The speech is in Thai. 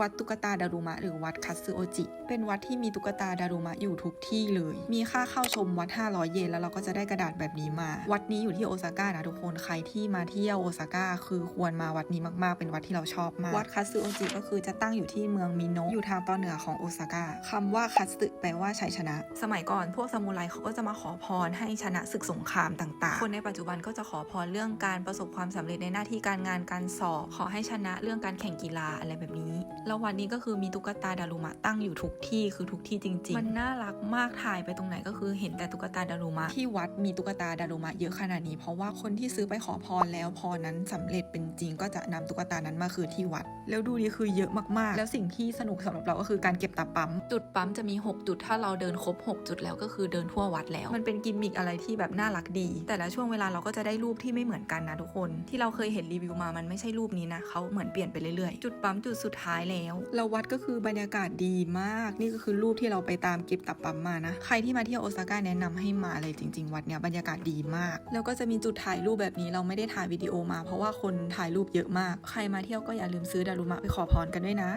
วัดตุ๊กตาดารุมะหรือวัดคัตสึโอจิ เป็นวัดที่มีตุ๊กตาดารุมะอยู่ทุกที่เลย มีค่าเข้าชมวัด 500 เยนแล้วเราก็จะได้กระดาษแบบนี้มา วัดนี้อยู่ที่โอซาก้านะทุกคนใครที่มาเที่ยวโอซาก้าคือควรมาวัดนี้มากๆ เป็นวัดที่เราชอบมาก วัดคัตสึโอจิก็คือจะตั้งอยู่ที่เมืองมิโนะอยู่ทางตอนเหนือของโอซาก้าคำว่าคัตสึแปลว่าชัยชนะ สมัยก่อนพวกซามูไรเขาก็จะมาขอพรให้ชนะศึกสงครามต่างๆ คนในปัจจุบันก็จะขอพรเรื่องการประสบความสำเร็จในหน้าที่การงานการสอบ ขอให้ชนะเรื่องการแข่งกีฬาอะไรแบบนี้แล้ววันนี้ก็คือมีตุ๊กตาดารุมะตั้งอยู่ทุกที่คือทุกที่จริง ๆ มันน่ารักมากถ่ายไปตรงไหนก็คือเห็นแต่ตุ๊กตาดารุมะที่วัดมีตุ๊กตาดารุมะเยอะขนาดนี้ เพราะว่าคนที่ซื้อไปขอพรแล้วพรนั้นสำเร็จเป็นจริง ก็จะนำตุ๊กตานั้นมาคืนที่วัด แล้วดูดีคือเยอะมากๆ แล้วสิ่งที่สนุกสำหรับเราก็คือการเก็บตาปั๊ม จุดปั๊มจะมี 6 จุดถ้าเราเดินครบ 6 จุดแล้วก็คือเดินทั่ววัดแล้ว มันเป็นกิมมิคอะไรที่แบบน่ารักดี แต่ละช่วงเวลาเราก็จะได้รูปที่ไม่เหมือนกันนะทุกคน ที่เราเคยเห็นรีวิวมามันไม่ใช่รูปนี้นะเขาเหมือนเปลี่ยนไปเรื่อยๆ จุดปั๊มจุดสุดท้ายแล้ว แล้ววัดก็คือบรรยากาศดีมาก นี่ก็คือรูปที่เราไปตามเก็บตับปั๊มมานะ ใครที่มาเที่ยวโอซาก้าแนะนำให้มาเลยจริง ๆ วัดเนี้ยบรรยากาศดีมาก แล้วก็จะมีจุดถ่ายรูปแบบนี้เราไม่ได้ถ่ายวิดีโอมา เพราะว่าคนถ่ายรูปเยอะมาก ใครมาเที่ยวก็อย่าลืมซื้อดารุมะไปขอพรกันด้วยนะ